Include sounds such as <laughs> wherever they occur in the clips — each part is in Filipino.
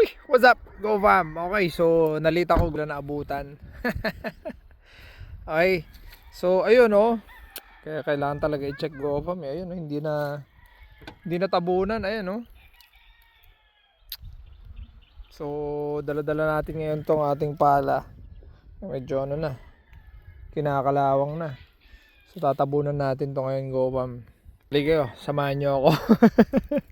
Uy, what's up? Go fam. Okay, so nalita ko na naabutan. <laughs> okay. So ayun oh. Kaya kailangan talaga i-check go fam. eh. Ayun oh, hindi na hindi na tabunan, ayun oh. So dala-dala natin ngayon tong ating pala. Medyo ano na. Kinakalawang na. So tatabunan natin to ngayon go fam. Halika kayo, samahan niyo ako. <laughs>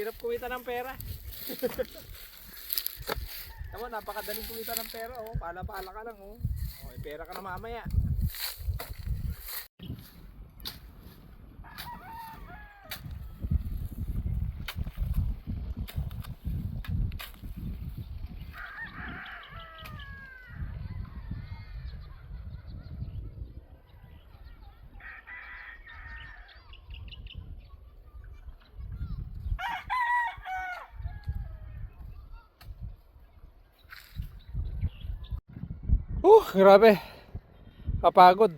Hirap kumita ng pera. <laughs> Tama, napakadaling kumita ng pera. Oh. Pala-pala ka lang. Oh. Okay, pera ka na mamaya. Uh, grabe. Kapagod.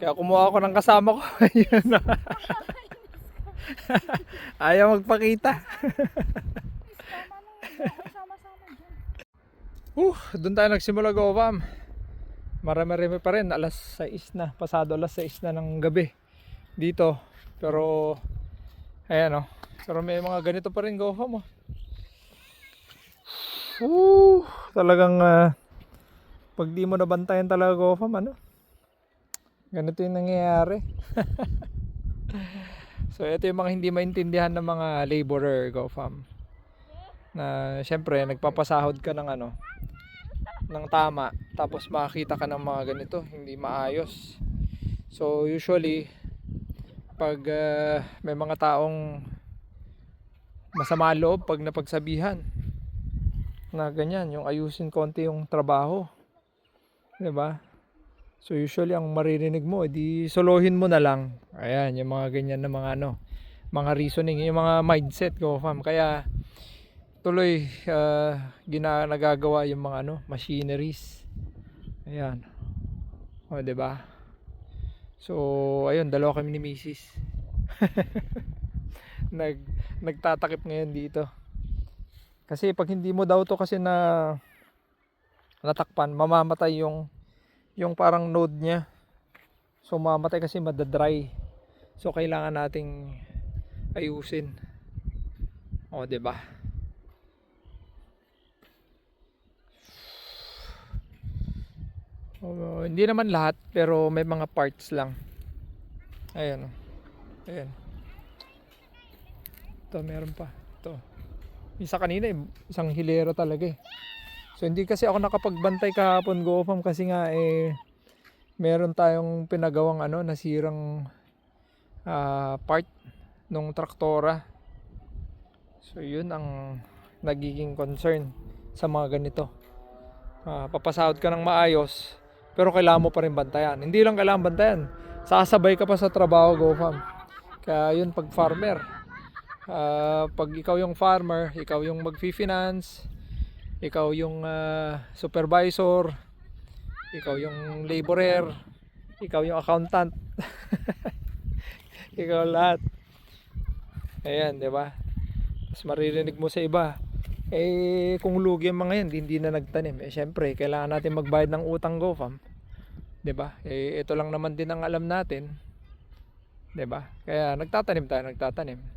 Kaya kumuha ako ng kasama ko. <laughs> Ayun na. Ayaw magpakita. uh, doon tayo nagsimula go, fam. Marami-rami pa rin. Alas 6 na. Pasado alas 6 na ng gabi. Dito. Pero, ayan oh. Pero may mga ganito pa rin go, fam. Oh. Uh, talagang ah, pag di mo nabantayan talaga go fam ano? Ganito yung nangyayari. <laughs> So ito yung mga hindi maintindihan ng mga laborer go fam na syempre nagpapasahod ka ng ano ng tama. Tapos makakita ka ng mga ganito hindi maayos. So usually pag ah, may mga taong masama loob pag napagsabihan na ganyan yung ayusin konti yung trabaho 'Di ba? So usually ang maririnig mo, edi solohin mo na lang. Ayan, yung mga ganyan na mga ano, mga reasoning, yung mga mindset ko, fam. Kaya tuloy ah, gina nagagawa yung mga ano, machineries. Ayan. O, 'di ba? So, ayun, dalawa kami ni Mrs. <laughs> Nag nagtatakip ngayon dito. Kasi pag hindi mo daw to kasi na natakpan, mamamatay yung yung parang node niya. So mamamatay kasi madadry. So kailangan nating ayusin. O, 'di ba? Oh, hindi naman lahat pero may mga parts lang. Ayan. oh. Ayan. Ito meron pa. Ito. Isa kanina eh, isang hilera talaga eh. So hindi kasi ako nakapagbantay kahapon go fam kasi nga eh meron tayong pinagawang ano nasirang ah, part nung traktora. So yun ang nagiging concern sa mga ganito. Ah, papasahod ka ng maayos pero kailangan mo pa rin bantayan. Hindi lang kailangan bantayan. Sasabay ka pa sa trabaho go fam. Kaya yun pag farmer. Ah, pag ikaw yung farmer, ikaw yung magfi-finance, ikaw yung ah, supervisor, ikaw yung laborer, ikaw yung accountant. <laughs> ikaw lahat. Ayan, 'di ba? Tapos maririnig mo sa iba, eh kung lugi ang mga yan, hindi na nagtanim. Eh syempre, kailangan natin magbayad ng utang go, fam. 'Di ba? Eh ito lang naman din ang alam natin. 'Di ba? Kaya nagtatanim tayo, nagtatanim.